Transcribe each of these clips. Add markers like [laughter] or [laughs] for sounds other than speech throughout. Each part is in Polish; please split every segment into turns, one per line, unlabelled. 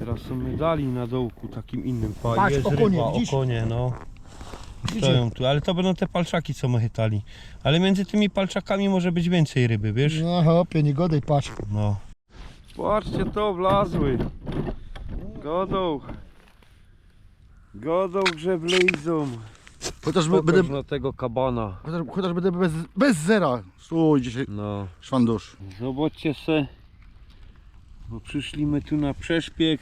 Teraz są medali na dołku takim innym. Pa,
Patrz,
jest
okonie,
ryba,
widzisz?
okonie, no. Stoją tu, ale to będą te palczaki, co my chytali. Ale między tymi palczakami może być więcej ryby, wiesz?
No hopie, nie godaj, patrz.
No. Patrzcie to, wlazły. Godą. Godą, że wlejzą.
Chociaż
Pokaż
będę,
na tego kabana.
chociaż, chociaż będę bez, bez zera. Stój dzisiaj,
No.
szwandusz.
Zobaczcie se. Bo przyszliśmy tu na przeszpieg.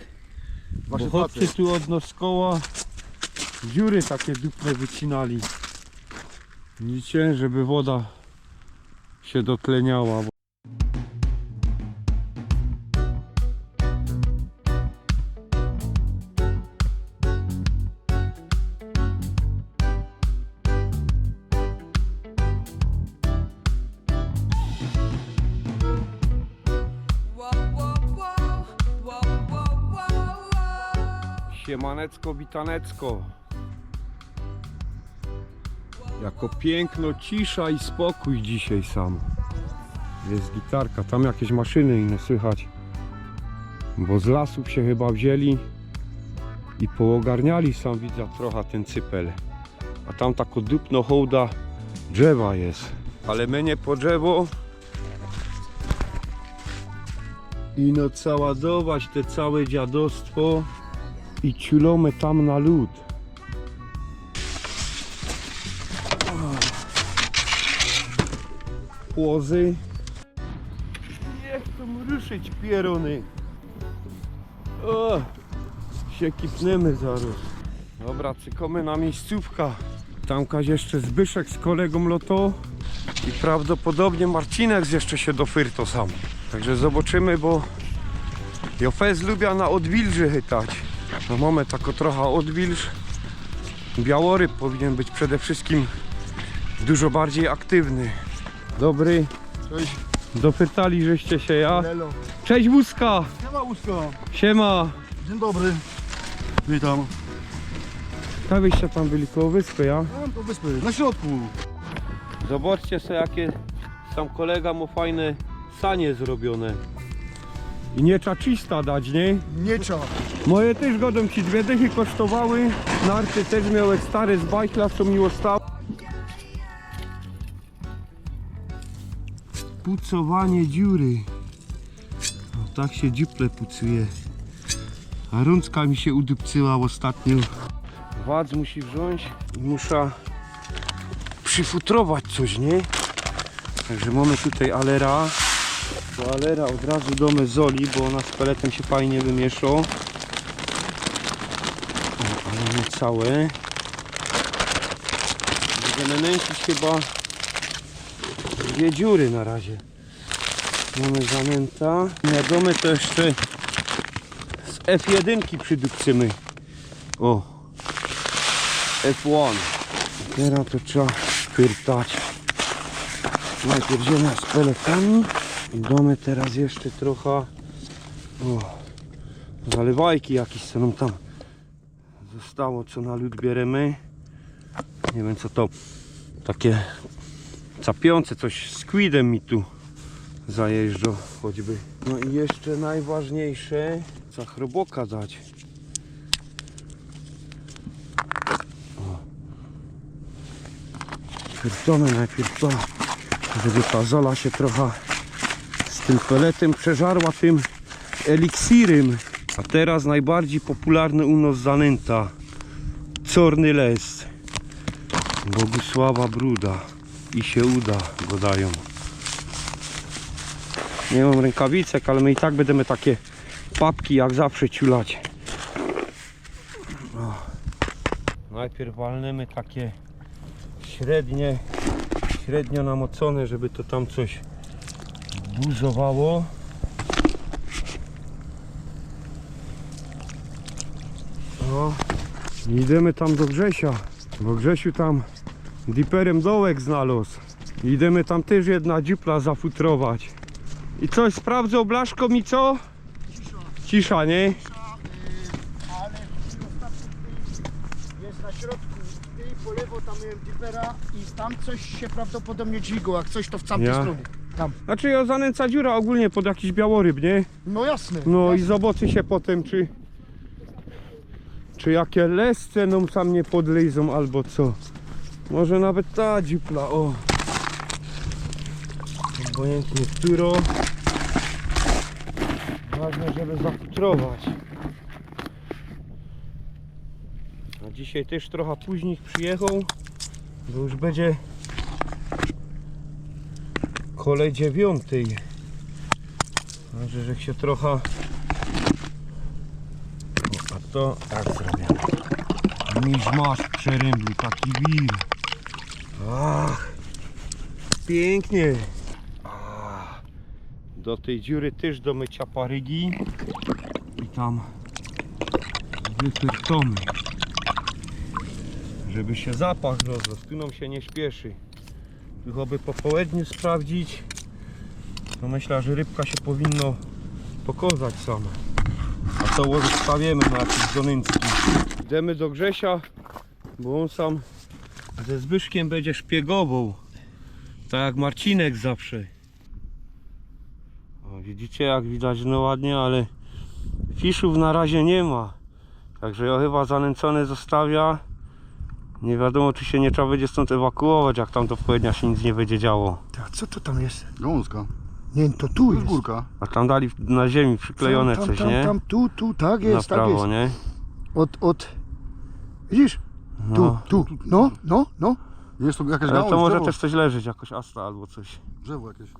Chodźcie
prace.
tu od nas koła. Dziury takie dupne wycinali. Widzicie, żeby woda się dotleniała. Siemanecko, witanecko. Jako piękno, cisza i spokój dzisiaj sam. Jest gitarka, tam jakieś maszyny inne słychać. Bo z lasów się chyba wzięli i poogarniali sam widzę trochę ten cypel. A tam tako dupno hołda drzewa jest. Ale my nie po drzewo. I no caładować te całe dziadostwo i ciulamy tam na lód. Płozy. Nie chcą ruszyć pierony. O, się kipniemy zaraz. Dobra, cykamy na miejscówka. Tamkaś jeszcze Zbyszek z kolegą loto i prawdopodobnie Marcinek jeszcze się dofyrto sam. Także zobaczymy, bo Jofez lubia na odwilży chytać. No mamy tako trochę odwilż. Białoryb powinien być przede wszystkim dużo bardziej aktywny. Dobry,
Cześć,
dopytali żeście się ja.
Lelo.
Cześć Wózka,
Nie ma łóżka.
siema.
Dzień dobry. Witam.
Tak wyście tam byli koło wyspy, ja?
Po wyspy, na środku.
Zobaczcie sobie jakie sam kolega ma fajne sanie zrobione. I nie czaczysta dać, nie?
Nie trzeba.
Moje też godą ci dwie dychy kosztowały. Narty też miałeś stare z bajkla, co miło stało. Pucowanie dziury. O, tak się dziuple pucuje. A rączka mi się udupcyła ostatnio. Wadz musi wziąć i muszę przyfutrować coś, nie? Także mamy tutaj alera. Do alera od razu do mezoli, bo ona z peletem się fajnie wymieszą. O, ale nie całe. Będziemy nęcić chyba dwie dziury na razie. Mamy zanęta. Wiadomo to jeszcze z F1 przydupcymy. O. F1. Teraz to trzeba pyrtać. Najpierw ziemia z peletami. I damy teraz jeszcze trochę o, zalewajki jakieś co nam tam zostało, co na lód bierzemy. Nie wiem co to takie capiące, coś z quidem mi tu zajeżdża choćby. No i jeszcze najważniejsze, co chroboka dać. Pierdolę najpierw to, żeby ta zola się trochę tym peletem przeżarła tym eliksirem. A teraz najbardziej popularny u nas zanęta. Corny les. Bogusława Bruda. I się uda, go dają. Nie mam rękawicek, ale my i tak będziemy takie papki jak zawsze ciulać. Najpierw walniemy takie średnie, średnio namocone, żeby to tam coś buzowało. No, i idziemy tam do Grzesia, bo Grzesiu tam diperem dołek znalazł. I Idziemy tam też jedna dziupla zafutrować. I coś sprawdzą blaszką i co? Cisza, nie?
Ale jest na środku. Ty po lewo tam miałem dipera i tam coś się prawdopodobnie dźwigło, jak coś to w tamtej
Ja.
stronie. Tam.
Znaczy ja zanęca dziura ogólnie pod jakiś białoryb, nie?
No jasne.
No i
jasne.
zobaczy się potem, czy Czy jakie lesce nam tam nie podlizą albo co. Może nawet ta dziupla, o. Obojętnie którą. Ważne, żeby zafutrować. A dzisiaj też trochę później przyjechał, bo już będzie kolej dziewiątej. Także, że się trochę... O, a to tak zrobię. Miś masz przerębli, taki wir. Ach, pięknie. Ach, do tej dziury też do mycia parygi. I tam wypyrtomy. Żeby się zapach rozrosł. Tu nam się nie śpieszy. Tu by po południu sprawdzić. To myślę, że rybka się powinno pokazać sama. A to łowy stawiemy na jakieś zonynki. Idziemy do Grzesia, bo on sam ze Zbyszkiem będzie szpiegował. Tak jak Marcinek zawsze. O, widzicie jak widać no ładnie, ale fiszów na razie nie ma. Także ja chyba zanęcony zostawia. Nie wiadomo czy się nie trzeba będzie stąd ewakuować, jak tam do południa się nic nie będzie działo.
A co to tam jest?
Gąska.
Nie, to tu
Tu
jest.
górka.
A tam dali na ziemi przyklejone
tam,
coś,
tam,
nie?
Tam, tu, tu, tak
na
jest, tak
prawo,
jest.
nie?
Od, od... Widzisz? Tu,
No.
tu, no, no, no.
Jest tu jakaś
Ale
gałąź,
to może
drzewo,
też coś leżeć, jakoś asta albo coś.
drzewo jakieś.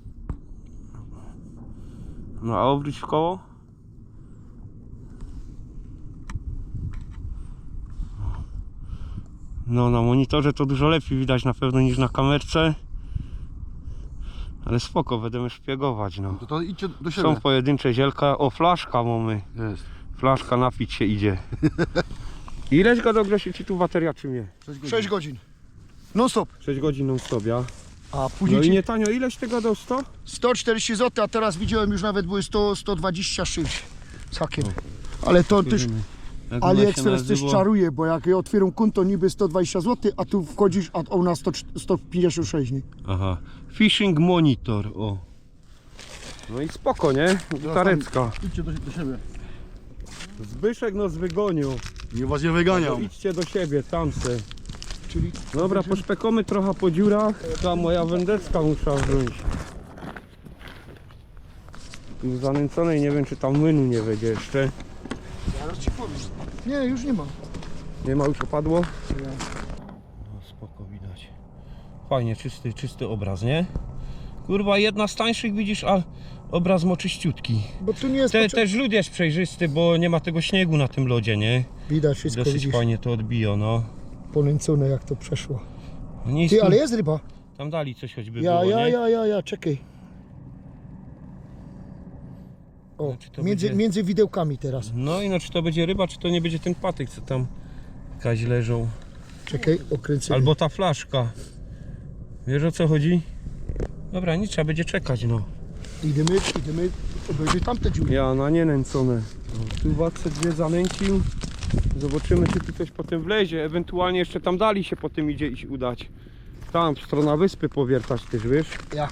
No a obróć w koło? No na monitorze to dużo lepiej widać na pewno niż na kamerce. Ale spoko, będziemy szpiegować no.
To, to idźcie do siebie.
Są pojedyncze zielka. O, flaszka mamy.
Jest.
Flaszka napić się idzie. [laughs] Ileś go do Grzesiu, ci tu bateria czy mnie?
6 godzin. Non stop.
6 godzin non stop, ja.
A
No
później
i
ci
nie tanio, ileś tego do 100?
140 zł, a teraz widziałem już nawet były 100, 126 z hakiem. Ale to też
Jak ona się
AliExpress też
nazywa?
czaruje, bo jak ja otwieram konto niby 120 zł, a tu wchodzisz, a ona 100, 156, nie?
Aha. Fishing monitor, o. No i spoko, nie? Tarecka.
Idźcie do, do siebie.
Zbyszek nas wygonił.
Nie was nie
No
wyganiam.
idźcie do siebie, tam se.
Czyli
Dobra, poszpekamy trochę po dziurach. Ta moja wędecka muszę wziąć. Tu zanęconej nie wiem czy tam młynu nie wejdzie jeszcze.
zaraz ci powiem. Nie, już nie ma.
Nie ma już opadło? No spoko widać. Fajnie, czysty, czysty obraz, nie? Kurwa, jedna z tańszych widzisz, a obraz moczyściutki.
Bo tu nie jest
Te, też lód jest przejrzysty, bo nie ma tego śniegu na tym lodzie, nie?
Widać wszystko,
Dosyć
widzisz,
fajnie to odbiło, no.
ponęcone jak to przeszło.
Nic
Ty,
tu,
ale jest ryba.
Tam dali coś choćby
Ja,
było,
ja,
nie?
ja, ja, ja, czekaj. O,
to
między,
będzie-
między widełkami teraz.
No i no czy to będzie ryba, czy to nie będzie ten patyk, co tam kaś leżą.
Czekaj, okręcę.
Albo ta flaszka. Wiesz o co chodzi? Dobra, nic, trzeba będzie czekać, no.
Idziemy, idziemy obejrzeć tamte dziury.
Ja na nie nęcone. No, tu watce dwie zanęcił. Zobaczymy, czy tu coś potem wlezie. Ewentualnie jeszcze tam dali się potem idzie iść udać. Tam, strona wyspy powiertać też, wiesz?
Ja.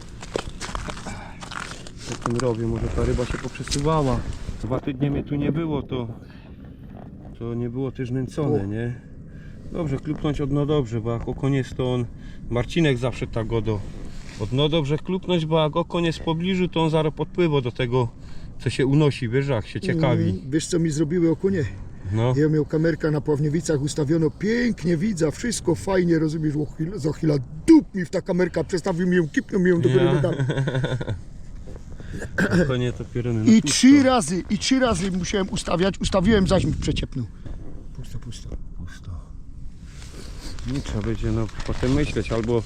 Robię? Może ta ryba się poprzesuwała. Dwa tygodnie mnie tu nie było, to to nie było też nęcone, nie? Dobrze, klupnąć od no dobrze, bo jak okon jest to on, Marcinek zawsze tak go do od no dobrze klupnąć, bo jak okon jest w pobliżu, to on zaraz podpływa do tego, co się unosi, wiesz, jak się ciekawi.
Mm, wiesz co mi zrobiły okunie?
No,
Ja miał kamerkę na Pławniewicach ustawiono, pięknie widza, wszystko fajnie, rozumiesz, chwila- za chwilę dup mi w ta kamerka, przestawił mi ją, kipnął mi ją do góry
Ja. [laughs] okonie to pierony.
I
pusto.
trzy razy, i trzy razy musiałem ustawiać, ustawiłem, zaś mi przeciepnął. Pusto, pusto.
Pusto. Nie trzeba będzie no, potem myśleć, albo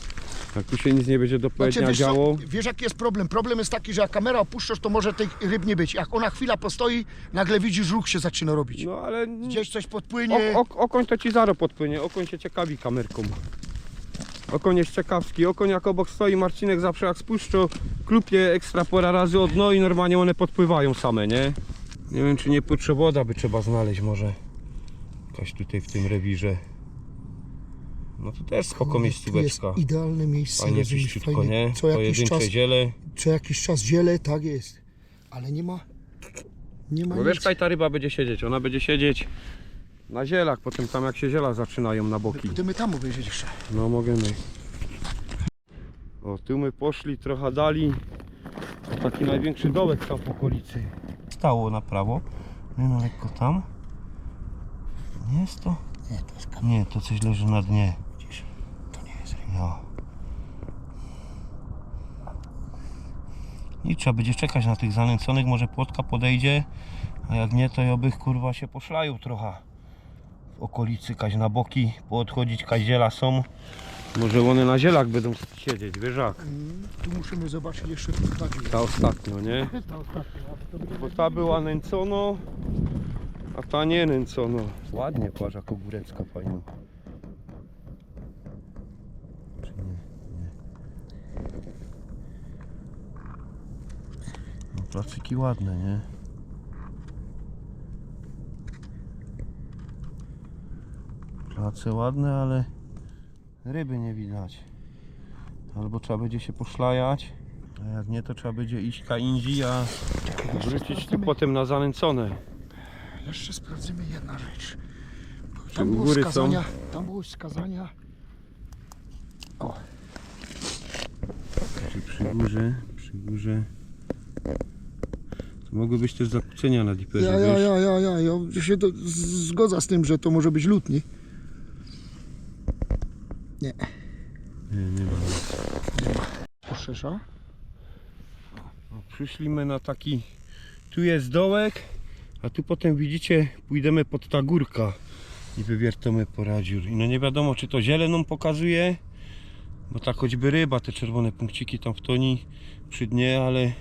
jak tu się nic nie będzie do
Znaczy, wiesz, co,
działo,
wiesz jaki jest problem? Problem jest taki, że jak kamera opuszczasz, to może tych ryb nie być. Jak ona chwila postoi, nagle widzisz, ruch się zaczyna robić.
no ale
Gdzieś coś podpłynie.
o, o, okoń to ci zaro podpłynie, okoń się ciekawi kamerką. Okoń jest ciekawski, okoń jak obok stoi, Marcinek zawsze jak spuszcza, klupie ekstra pora razy od dno i normalnie one podpływają same, nie? Nie wiem czy nie potrzewoda by trzeba znaleźć może. Jakaś tutaj w tym rewirze. No to też spoko
Tu jest
miejscóweczka.
idealne miejsce,
Fajnie czyściutko, nie?
Co jakiś, czas,
ziele.
co jakiś czas ziele, tak jest. Ale nie ma, nie ma
Bo wiesz, ta ryba będzie siedzieć. Ona będzie siedzieć Na zielach, potem tam jak się ziela zaczynają na boki.
Będziemy tam obejrzeć jeszcze.
No możemy. O, tu my poszli trochę dali. Taki największy dołek tam w okolicy. Stało na prawo. Nie no lekko tam. Nie jest to?
Nie, to jest kam-
Nie, to coś leży na dnie.
Widzisz, to nie jest ryba.
No. I trzeba będzie czekać na tych zanęconych, może płotka podejdzie, a jak nie, to obych kurwa się poszlają trochę w okolicy, kaś na boki, poodchodzić, kaziela są. Może one na zielach będą siedzieć, wiesz jak?
Mm, Tu musimy zobaczyć jeszcze w kladzie.
Ta ostatnio, nie?
Ta ostatnia, a to będzie
Bo ta była nęcono, a ta nie nęcono. Ładnie płaża kogórecka fajna. Czy nie? Nie. No placyki ładne, nie? Place ładne, ale ryby nie widać. Albo trzeba będzie się poszlajać, a jak nie, to trzeba będzie iść ka indziej, a wrócić tu potem na zanęcone.
Jeszcze sprawdzimy jedna rzecz. Tam
u
było
góry są?
skazania, tam było skazania. O,
Czy przy górze, przy górze. To mogły być też zakłócenia na diperze,
ja, ja,
wiesz?
ja, ja, ja, ja się z- zgodzę z tym, że to może być lutni. Nie,
Nie, nie ma. No, przyszliśmy na taki, tu jest dołek, a tu potem widzicie, pójdziemy pod ta górka i wywiertamy po radziur. I no nie wiadomo, czy to zieleną pokazuje, bo tak choćby ryba, te czerwone punkciki tam w toni przy dnie, ale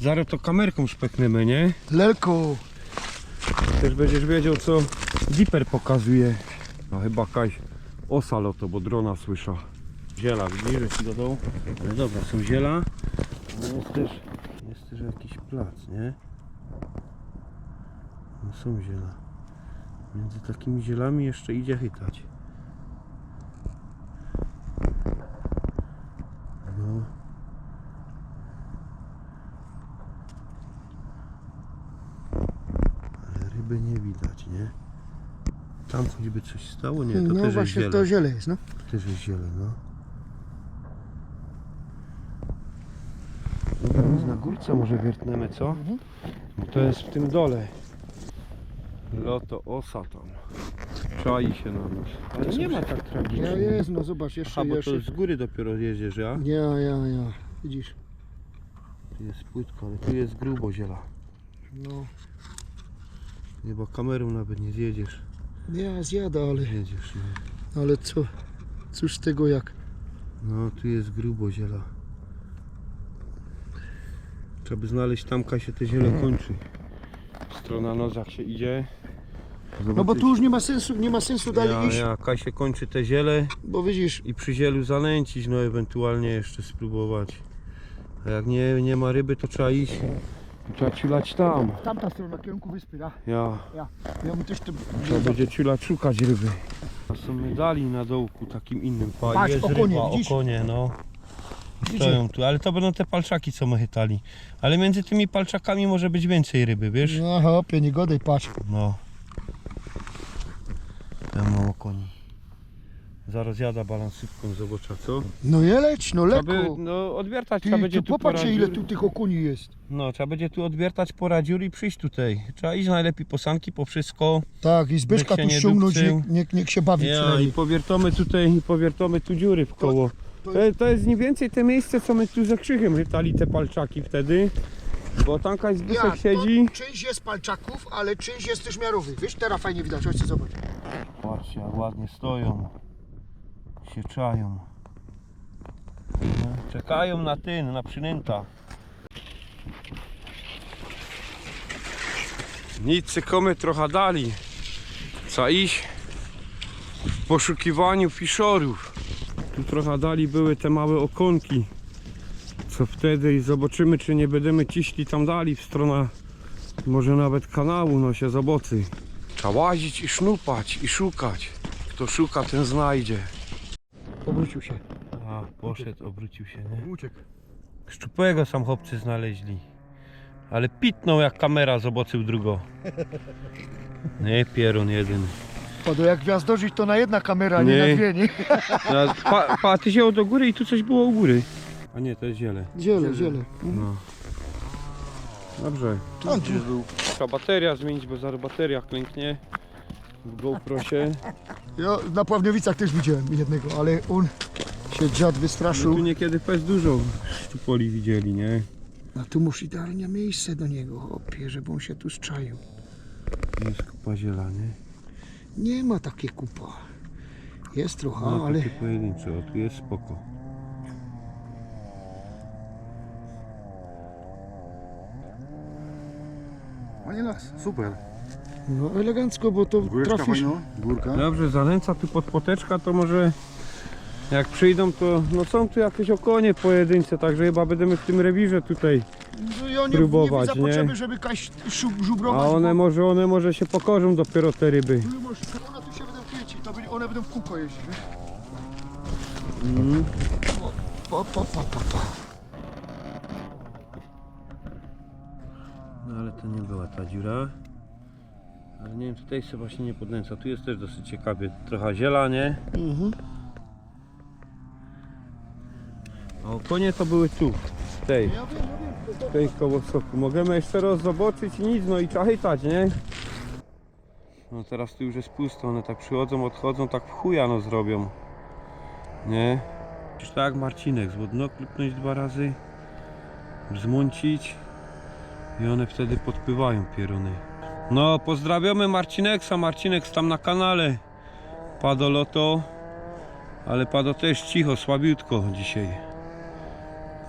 zaraz to kamerką szpekniemy, nie?
Lelko,
Też będziesz wiedział co Diper pokazuje. No chyba jakaś osa loto, bo drona słysza. Ziela, widzisz, że ci do dołu? Ale dobra, są ziela. Ale jest też, jest też jakiś plac, nie? No są ziela. Między takimi zielami jeszcze idzie chytać. No. Ale ryby nie widać, nie? Tam choćby coś stało? Nie, to
no
też jest
właśnie
ziele.
to ziele jest, no.
To też jest ziele, no. Więc na górce może wiertnemy, co? Bo to jest w tym dole. Loto osa tam. Czai się na nas. Ale nie ma tak tragicznie.
Ja jest, no zobacz, jeszcze,
Aha, bo
jeszcze.
to z góry dopiero jedziesz, ja?
Ja, ja, ja, widzisz.
Tu jest płytko, ale tu jest grubo ziela.
No,
Chyba kamerą nawet nie zjedziesz.
ja zjada, ale,
Jedziesz, nie?
ale co, cóż z tego jak.
No, tu jest grubo ziela. Trzeba by znaleźć tam, kaj się te ziele kończy. Strona noza jak się idzie.
No bo tu już nie ma sensu, nie ma sensu dalej
ja,
iść,
ja, kaj się kończy te ziele
bo widzisz,
i przy zielu zanęcić, no ewentualnie jeszcze spróbować. A jak nie, nie ma ryby, to trzeba iść. Trzeba ciulać tam.
tamta strona kierunku wyspy, ja,
Ja,
ja, ja bym też to...
trzeba będzie ciulać, szukać ryby. A są medali na dołku takim innym. Pa,
Patrz,
jest
okonie,
ryba,
widzisz?
okonie, no. Stoją tu, ale to będą te palczaki, co my chytali. Ale między tymi palczakami może być więcej ryby, wiesz?
No hopie, nie godaj, patrz.
No. Tam mało koni. Zaraz jada balansywką z obocza, co?
No jeleć, no
Trzeba
lekko.
by, no odwiertać
Ty,
trzeba będzie
tu
tu
popatrzcie ile tu tych okuni jest.
No, trzeba będzie tu odwiertać pora dziur i przyjść tutaj. Trzeba iść najlepiej po sanki, po wszystko.
Tak, i Zbyszka
Niech się
tu
nie
ściągnąć,
dupcył.
niech, niech, niech się bawi
Ja, i
przynajmniej.
powiertamy tutaj, i powiertamy tu dziury w koło.
To-
To, to jest mniej więcej te miejsce, co my tu ze krzychem chytali te palczaki wtedy. Bo tam kaś Zbyszek siedzi.
To część jest palczaków, ale część jest też miarowych. Wiesz, teraz fajnie widać, chodźcie zobacz.
Patrzcie, jak ładnie stoją. Się czają. Czekają na tyn, na przynęta. Nic, cykomy trochę dali. Co iść w poszukiwaniu fiszorów. Tu trochę dali były te małe okonki. Co wtedy i zobaczymy, czy nie będziemy ciśli tam dali w stronę może nawet kanału, no się zobaczy. Trzeba łazić i sznupać i szukać. Kto szuka, ten znajdzie.
Obrócił się.
A, poszedł, obrócił się, nie?
Uciekł.
Szczupłego sam chłopcy znaleźli. Ale pitnął jak kamera zobaczył drugo. [laughs] Nie, pierun jedyny.
Pado jak gwiazdożyć to na jedna kamera, nie,
Nie.
na dwie, nie? [laughs]
Teraz Pa, pa, ty do góry i tu coś było u góry. A nie, to jest ziele.
Ziele, ziele.
No. Dobrze.
Tam tu.
Trzeba bateria zmienić, bo zaraz bateria klęknie w GoProsie.
Ja na Pławniowicach też widziałem jednego, ale on się dziad
No tu
wystraszył.
niekiedy pes dużo szczupoli widzieli, nie?
A tu musz idealnie miejsce do niego, hopie, żeby on się tu szczaił.
Jest kupa ziela, nie?
Nie ma takie kupa. Jest trochę,
No,
ale
takie pojedyncze, o tu jest spoko.
Fajnie las, super.
no elegancko, bo to
Góreczka
trafisz.
fajna, górka.
Dobrze, zanęca tu pod poteczka, to może jak przyjdą, to no są tu jakieś okonie pojedyncze, także chyba będziemy w tym rewirze tutaj.
Nie,
Próbować,
nie widzę
nie?
potrzeby, żeby kaś szub,
A
żubrować.
one
bo-
może, one może się pokorzą dopiero te ryby.
Tu One tu się będą kręcić, to będzie- one będą w kółko jeździć, wiesz?
Mhm.
Pa, pa, pa, pa, pa.
No ale to nie była ta dziura. Ale nie wiem, tutaj się właśnie nie podnęca. Tu jest też dosyć ciekawie. Trochę ziela, nie?
Mhm.
A okonie to były tu. w Tej,
Ja wiem, ja wiem.
Tej koło soku. Możemy jeszcze raz zobaczyć nic, no i chytać, nie? No teraz tu już jest pusto. One tak przychodzą, odchodzą, tak w chuja no zrobią. Nie? Przecież tak Marcinek, z dno klipnąć dwa razy, zmącić i one wtedy podpływają pieruny. No, pozdrawiamy Marcineksa, Marcinek tam na kanale. Pado loto, ale pado też cicho, słabiutko dzisiaj.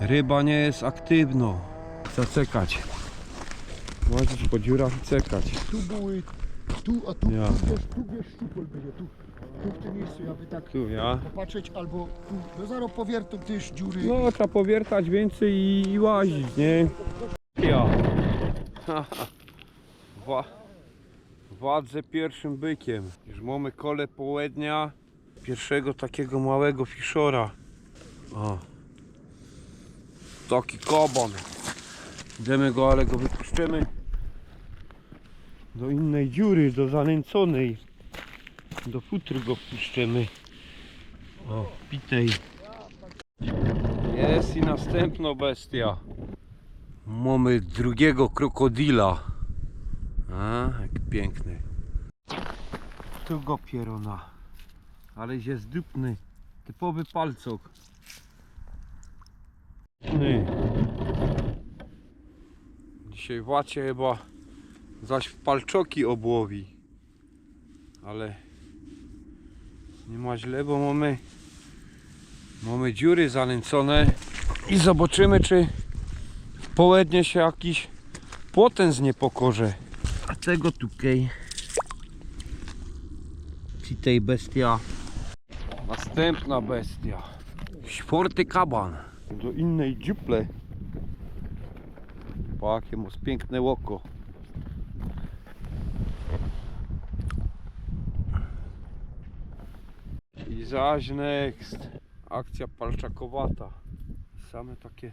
Ryba nie jest aktywno. Zaczekać. Łazić po dziurach i czekać.
Tu były, tu, a tu,
Ja.
tu, wiesz, tu wiesz, szczupol będzie, tu. Tu w tym miejscu, jakby tak
Tu ja.
popatrzeć, albo tu, no zaraz powiertą też dziury.
No, trzeba powiertać więcej i, i łazić, nie? Ja. [laughs] Wa Władzę pierwszym bykiem. Już mamy kole południa pierwszego takiego małego fiszora. O. Taki koban. Idziemy go, ale go wypuszczymy do innej dziury, do zanęconej. Do futry go wpuszczymy. O, pitej. Jest i następna bestia. Mamy drugiego krokodila. A, jak piękny. Tu go pierona. Ale jest dupny. Typowy palcok. Dzisiaj w łacie chyba zaś w palczoki obłowi. Ale nie ma źle, bo mamy Mamy dziury zanęcone i zobaczymy czy w południe się jakiś potens nie pokorze. A tego tukej. Ci tej bestia. Następna bestia. Czwarty kaban. Do innej dziuple. Jakie ma piękne oko. I zaś next. Akcja palczakowata. Same takie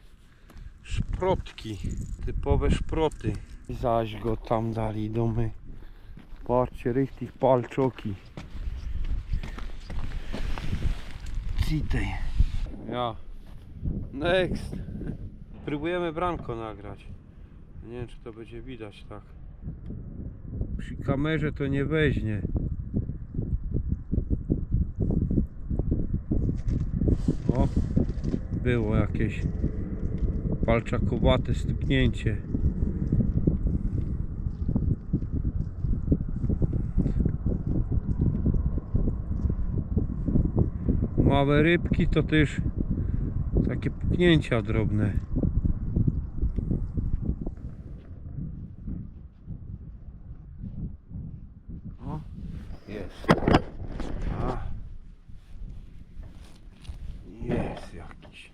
szprotki. Typowe szproty. I zaś go tam dali domy. Patrzcie, richtig palczoki. Citej. Ja. Next. Próbujemy branko nagrać. Nie wiem czy to będzie widać tak. Przy kamerze to nie weźmie. O, było jakieś palczakowate stuknięcie. Małe rybki to też takie puknięcia drobne. O, jest. A. Jest jakiś.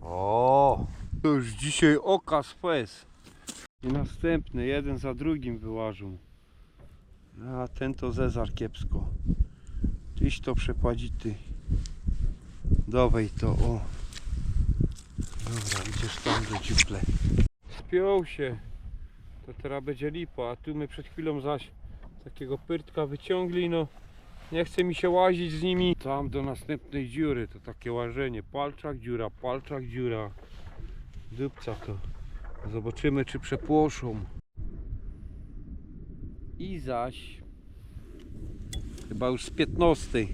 O, to już dzisiaj okaz fez. I następny, jeden za drugim wyłażą. A ten to zezar kiepsko. Tyś to przepładzity. Dawaj to, o. Dobra, idziesz tam do dziuple. Spiął się. to teraz będzie lipa, a tu my przed chwilą zaś takiego pyrtka wyciągli, no nie chce mi się łazić z nimi. Tam do następnej dziury, to takie łażenie, palczak, dziura, palczak, dziura. Dupca to. Zobaczymy czy przepłoszą. I zaś chyba już z 15.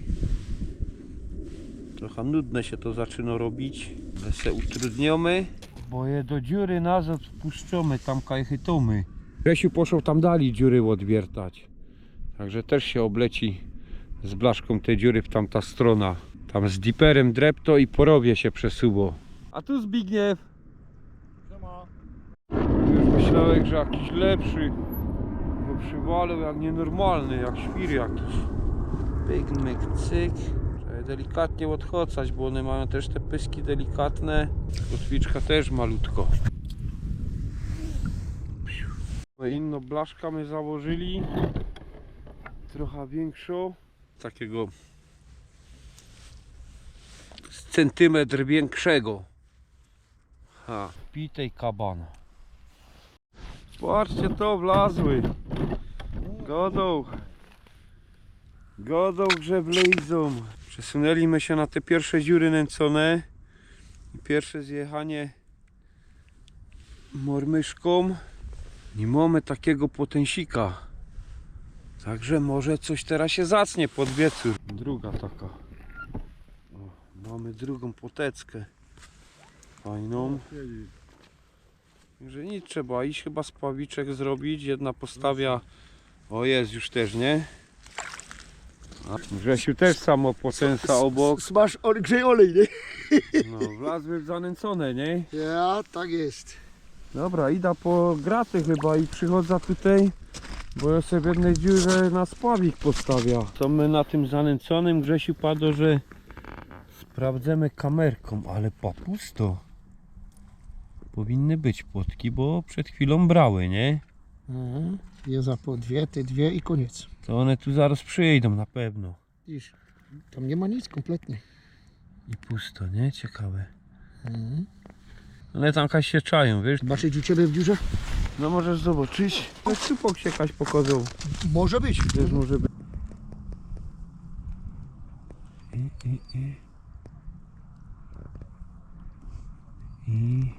Trochę nudne się to zaczyna robić, ale se utrudniamy. Bo je do dziury nazad wpuszczamy, tam kajchytomy. Grzesiu poszł tam dali dziury odwiertać. Także też się obleci z blaszką tej dziury w tamta strona. Tam z diperem drepto i porowie się przesuło. A tu Zbigniew. Już myślałem, że jakiś lepszy. Bo przywalał jak nienormalny, jak świr jakiś. Pyk, myk, cyk. Delikatnie odchocać, bo one mają też te pyski delikatne. Kotwiczka też malutko. Inną blaszkę my założyli. Trochę większą. Takiego z centymetr większego. Ha, pitej kaban. Patrzcie to, wlazły. Godą. Godą grzeble idą. Przesunęliśmy się na te pierwsze dziury nęcone. Pierwsze zjechanie mormyszką. Nie mamy takiego potęsika. Także może coś teraz się zacnie pod wieczór. Druga taka. O, mamy drugą poteckę. Fajną. Że nic trzeba iść chyba spawiczek zrobić. Jedna postawia. O jest już też, nie? A, Grzesiu też samo potensa obok.
Smasz ole, grzej olej, nie?
No, wlazły w zanęcone, nie?
Ja, tak jest.
Dobra, idę po graty chyba i przychodzę tutaj, bo ja sobie w jednej dziurze na spławik postawia. To my na tym zanęconym Grzesiu padło, że sprawdzamy kamerką, ale pa pusto. Powinny być płotki, bo przed chwilą brały, nie?
Je za po dwie, ty dwie i koniec.
To one tu zaraz przyjdą na pewno.
Widzisz, tam nie ma nic kompletnie.
I pusto, nie? Ciekawe. One tam jakaś się czają, wiesz?
Zobaczyć u Ciebie w dziurze?
No możesz zobaczyć. To jest supok się jakaś pokazał.
Może być.
Też może być. I, i, i. I.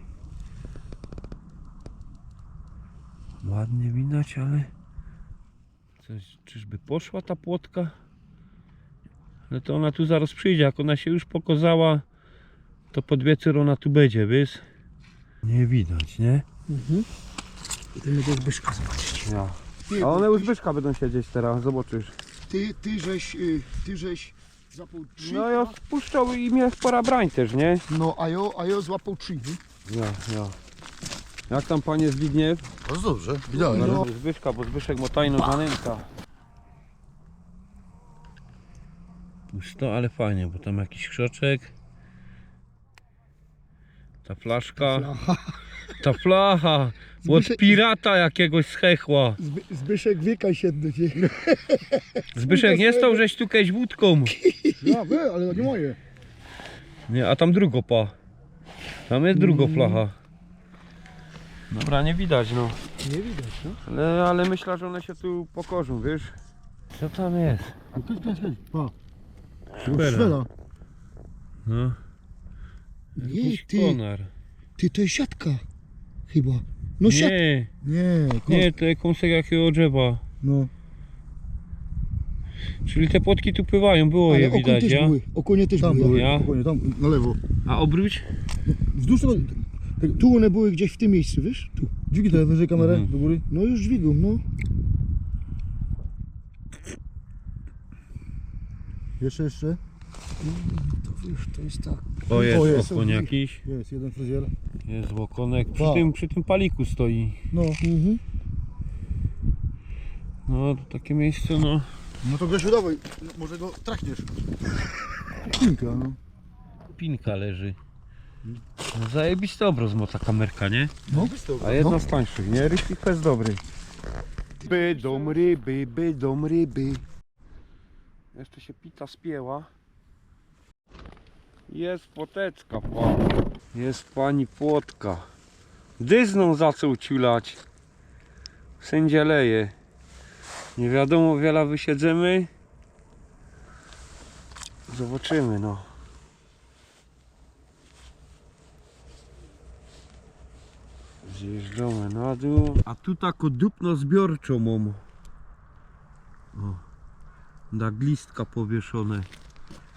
Ładnie widać, ale coś, czyżby poszła ta płotka? Ale to ona tu zaraz przyjdzie, jak ona się już pokazała, to pod wieczór ona tu będzie, wiesz? Nie widać, nie?
Mhm. Idziemy do Zbyszka zobaczyć.
Ja.
Ty,
A one u Zbyszka będą siedzieć teraz, zobaczysz.
ty, ty żeś, y, ty żeś złapał trzy.
No ja spuszczał i mnie pora brań też, nie?
No, a jo, a jo złapał trzy. nie?
Ja, ja. Jak tam panie Zbigniew?
Bardzo dobrze, idealnie.
No. Zbyszka, bo Zbyszek ma tajną zanęta. Pusto, ale fajnie, bo tam jakiś krzoczek. Ta flaszka. Ta flacha. Od
Zbyszek-
pirata jakiegoś schechła.
Zby, Zbyszek wykaj się do nie?
Zbyszek nie stał, żeś tu kiedyś wódką.
Ja, wy, ale to nie moje.
Nie, a tam drugo pa. Tam jest drugo flacha. Dobra, nie widać no.
Nie widać, no.
Ale, ale myślę, że one się tu pokorzą, wiesz? Co tam jest?
A tu jest, pa.
Szpela. No.
Nie,
Jakiś
ty,
konar.
ty to jest siatka. Chyba. No siatka.
Nie,
Nie,
nie, to jest kąsek jakiego drzewa.
No,
Czyli te płotki tu pływają, było
ale
je
okonie
widać,
też
ja?
były. Okonie też
Tam
były.
były,
Ja?
spokojnie, tam na lewo.
A obróć?
Wzdłuż tego, tak, tu one były gdzieś w tym miejscu, wiesz? Tu.
Dźwigaj teraz wyżej kamerę
Mhm.
do góry.
No już dźwigą, no.
Jeszcze, jeszcze.
To już, to jest tak.
O jest,
O, jest.
jakiś.
Jest, jeden fryzjer.
Jest łokonek. Przy tym, przy tym paliku stoi.
No.
Mhm.
No, to takie miejsce, no.
No to Grzesiu dawaj, może go trakniesz. Pinka, no.
Pinka leży. No, zajebisty obraz ma ta kamerka, nie?
No.
A jedna z tańszych, nie? Rybik jest dobry. Bydą ryby, bydą ryby. Jeszcze się pita spięła. Jest płoteczka, pan. Jest pani płotka. Dyzną zaczął ciulać. Wszędzie leje. Nie wiadomo wiele wysiedzemy. Zobaczymy no. Zjeżdżamy na dół. A tu taką dupno zbiorczą mam. O. Na glistka powieszone.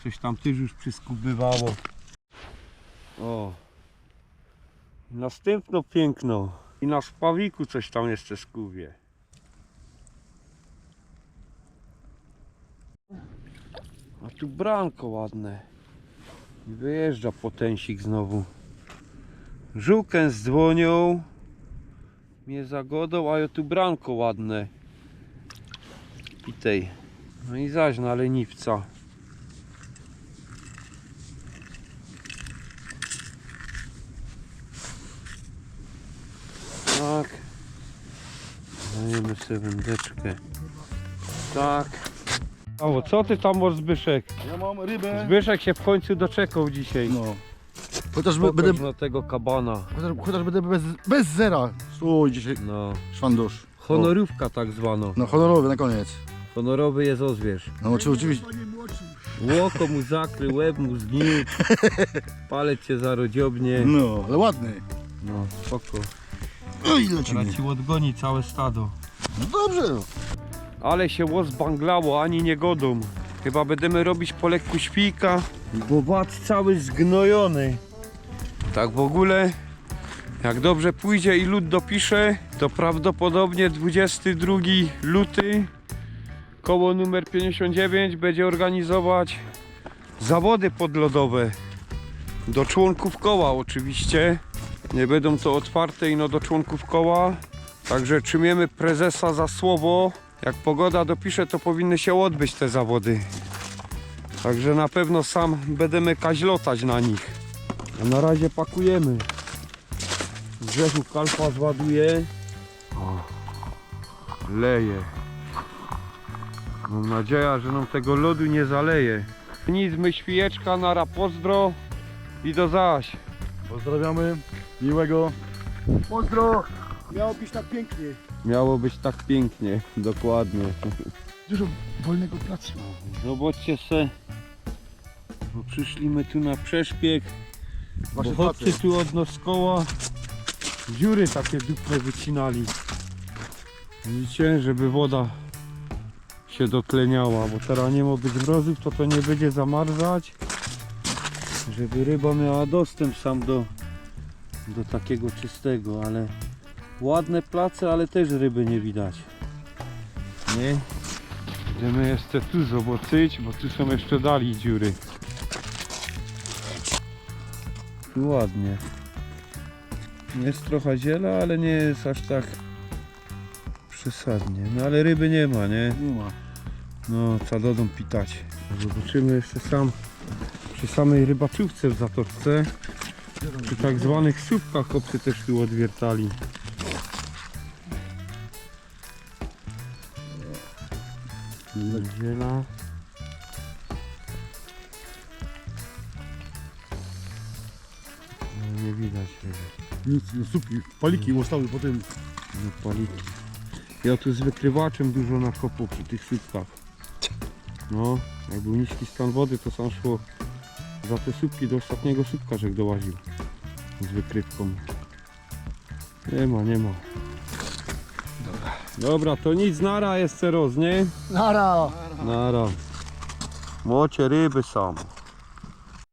Coś tam też już przyskubywało. O. Następno piękno. I na spawiku coś tam jeszcze skubie. A tu branko ładne. I wyjeżdża potęsik znowu. Żółkę z dzwonią. Mnie zagodą, a ja tu branko ładne. I tej. No i zaś na leniwca. Tak. Dajemy sobie wędeczkę. Tak. O, co ty tam masz Zbyszek?
Ja mam rybę.
Zbyszek się w końcu doczekał dzisiaj.
No. Chociaż
Pokaż
będę,
na tego kabana.
chociaż, chociaż będę bez, bez zera. Stój dzisiaj,
No.
szwandusz.
Honorówka tak zwana.
No honorowy na koniec.
Honorowy jest ozwierz.
No czy oczywiście.
Panie młodszy.
Łoko mu zakrył, łeb mu zgnił. [laughs] Palec cię zarodziobnie.
No, ale ładny.
No, spoko.
No i lecimy.
Teraz ci odgoni całe stado.
No dobrze.
Ale się łos banglało, ani nie godą. Chyba będziemy robić po lekku świjka, bo wad cały zgnojony. Tak w ogóle, jak dobrze pójdzie i lud dopisze, to prawdopodobnie 22 luty koło numer 59 będzie organizować zawody podlodowe. Do członków koła oczywiście. Nie będą to otwarte i no do członków koła. Także trzymiemy prezesa za słowo. Jak pogoda dopisze, to powinny się odbyć te zawody. Także na pewno sam będziemy kaźlotać na nich. A na razie pakujemy. Grzechu kalfa zładuje. O, leje. Mam nadzieję, że nam tego lodu nie zaleje. Nic, my świeczka, nara pozdro i do zaś.
Pozdrawiamy. Miłego.
Pozdro. Miało być tak pięknie.
Miało być tak pięknie, dokładnie.
Dużo wolnego placu.
Zobaczcie se, bo przyszliśmy tu na przeszpieg, bo chodźcy
prace.
tu od koła dziury takie dupne wycinali. Widzicie, żeby woda się dotleniała, bo teraz nie ma być mrozów, to to nie będzie zamarzać, żeby ryba miała dostęp sam do, do takiego czystego, ale ładne place, ale też ryby nie widać. Nie? Idziemy jeszcze tu zobaczyć, bo tu są jeszcze dalej dziury. Ładnie. Jest trochę ziela, ale nie jest aż tak przesadnie. No ale ryby nie ma, nie?
Nie ma.
No, trzeba dodą pitać. Zobaczymy jeszcze sam przy samej rybaczówce w zatoczce. Przy tak zwanych słupkach obcy też tu odwiertali. Ziela. Widać.
Nic, no słupki, paliki ustały po tym.
No, paliki. Ja tu z wykrywaczem dużo nakopał przy tych słupkach. No, jak był niski stan wody, to sam szło za te słupki do ostatniego słupka, żech dołaził. Z wykrywką. Nie ma, nie ma. Dobra. Dobra, to nic, nara jest roz, nie?
Nara.
Nara. Mocie ryby są.